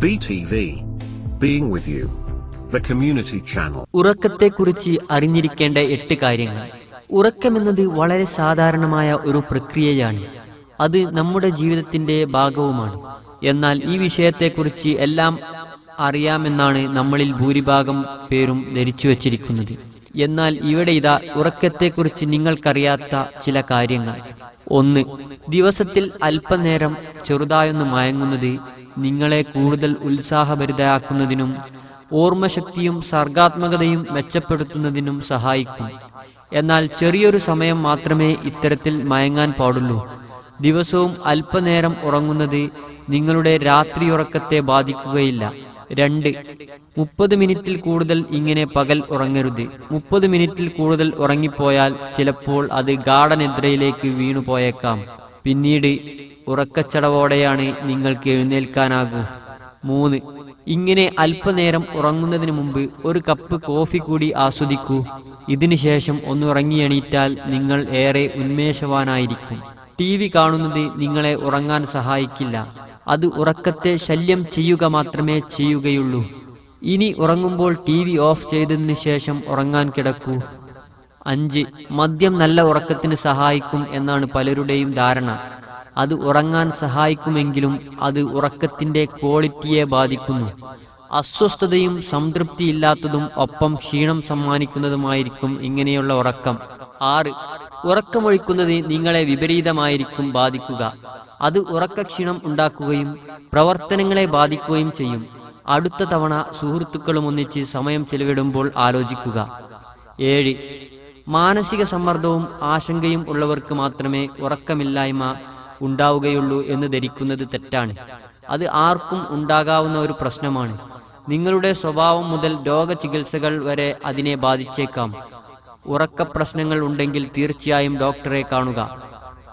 BTV. Being with you. The community channel. ഉറക്കത്തെക്കുറിച്ച് അറിഞ്ഞിരിക്കേണ്ട എട്ട് കാര്യങ്ങൾ ഉറക്കമെന്നത് വളരെ സാധാരണമായ ഒരു പ്രക്രിയയാണ് അത് നമ്മുടെ ജീവിതത്തിന്റെ ഭാഗവുമാണ് എന്നാൽ ഈ വിഷയത്തെക്കുറിച്ച് എല്ലാം അറിയാമെന്നാണ് നമ്മളിൽ ഭൂരിഭാഗം പേരും ധരിച്ചു വച്ചിരിക്കുന്നത് എന്നാൽ ഇവിടെ ഇതാ ഉറക്കത്തെക്കുറിച്ച് നിങ്ങൾക്കറിയാത്ത ചില കാര്യങ്ങൾ ഒന്ന് ദിവസത്തിൽ അല്പനേരം ചെറുതായൊന്ന് മയങ്ങുന്നത് നിങ്ങളെ കൂടുതൽ ഉത്സാഹഭരിതയാക്കുന്നതിനും ഓർമ്മശക്തിയും സർഗാത്മകതയും മെച്ചപ്പെടുത്തുന്നതിനും സഹായിക്കും. എന്നാൽ ചെറിയൊരു സമയം മാത്രമേ ഇത്തരത്തിൽ മയങ്ങാൻ പാടുള്ളൂ. ദിവസവും അല്പനേരം ഉറങ്ങുന്നത് നിങ്ങളുടെ രാത്രി ഉറക്കത്തെ ബാധിക്കുകയില്ല. രണ്ട് മുപ്പത് മിനിറ്റിൽ കൂടുതൽ ഇങ്ങനെ പകൽ ഉറങ്ങരുത്. മുപ്പത് മിനിറ്റിൽ കൂടുതൽ ഉറങ്ങിപ്പോയാൽ ചിലപ്പോൾ അത് ഗാഠനിദ്രയിലേക്ക് വീണുപോയേക്കാം. പിന്നീട് ഉറക്കച്ചടവോടെയാണ് നിങ്ങൾക്ക് എഴുന്നേൽക്കാനാകൂ. മൂന്ന് ഇങ്ങനെ അല്പനേരം ഉറങ്ങുന്നതിന് മുമ്പ് ഒരു കപ്പ് കോഫി കൂടി ആസ്വദിക്കൂ. ഇതിനുശേഷം ഒന്ന് ഉറങ്ങിയെണീറ്റാൽ നിങ്ങൾ ഏറെ ഉന്മേഷവാനായിരിക്കും. ടി വി കാണുന്നത് നിങ്ങളെ ഉറങ്ങാൻ സഹായിക്കില്ല. അത് ഉറക്കത്തെ ശല്യം ചെയ്യുക മാത്രമേ ചെയ്യുകയുള്ളൂ. ഇനി ഉറങ്ങുമ്പോൾ ടി വി ഓഫ് ചെയ്തതിനു ശേഷം ഉറങ്ങാൻ കിടക്കൂ. അഞ്ച് മദ്യം നല്ല ഉറക്കത്തിന് സഹായിക്കും എന്നാണ് പലരുടെയും ധാരണ. അത് ഉറങ്ങാൻ സഹായിക്കുമെങ്കിലും അത് ഉറക്കത്തിന്റെ ക്വാളിറ്റിയെ ബാധിക്കുന്നു. അസ്വസ്ഥതയും സംതൃപ്തിയില്ലാത്തതും ഒപ്പം ക്ഷീണം സമ്മാനിക്കുന്നതുമായിരിക്കും ഇങ്ങനെയുള്ള ഉറക്കം. ആറ് ഉറക്കമൊഴിക്കുന്നത് നിങ്ങളെ വിപരീതമായിരിക്കും ബാധിക്കുക. അത് ഉറക്കക്ഷീണം ഉണ്ടാക്കുകയും പ്രവർത്തനങ്ങളെ ബാധിക്കുകയും ചെയ്യും. അടുത്ത തവണ സുഹൃത്തുക്കളും ഒന്നിച്ച് സമയം ചെലവിടുമ്പോൾ ആലോചിക്കുക. ഏഴ് മാനസിക സമ്മർദ്ദവും ആശങ്കയും ഉള്ളവർക്ക് മാത്രമേ ഉറക്കമില്ലായ്മ ഉണ്ടാവുകയുള്ളൂ എന്ന് ധരിക്കുന്നത് തെറ്റാണ്. അത് ആർക്കും ഉണ്ടാകാവുന്ന ഒരു പ്രശ്നമാണ്. നിങ്ങളുടെ സ്വഭാവം മുതൽ രോഗചികിത്സകൾ വരെ അതിനെ ബാധിച്ചേക്കാം. ഉറക്ക പ്രശ്നങ്ങൾ ഉണ്ടെങ്കിൽ തീർച്ചയായും ഡോക്ടറെ കാണുക.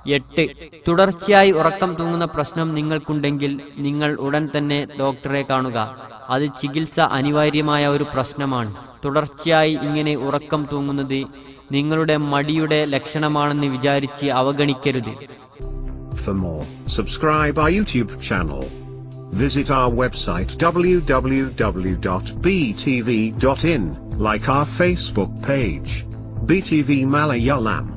എട്ട്. തുടർച്ചയായി ഉറക്കം തൂങ്ങുന്ന പ്രശ്നം നിങ്ങൾക്കുണ്ടെങ്കിൽ നിങ്ങൾ ഉടൻ തന്നെ ഡോക്ടറെ കാണുക. അത് ചികിത്സ അനിവാര്യമായ ഒരു പ്രശ്നമാണ്. തുടർച്ചയായി ഇങ്ങനെ ഉറക്കം തൂങ്ങുന്നത് നിങ്ങളുടെ മടിയുടെ ലക്ഷണമാണെന്ന് വിചാരിച്ച് അവഗണിക്കരുത് For more, subscribe our YouTube channel. Visit our website www.btv.in, like our Facebook page. BTV Malayalam.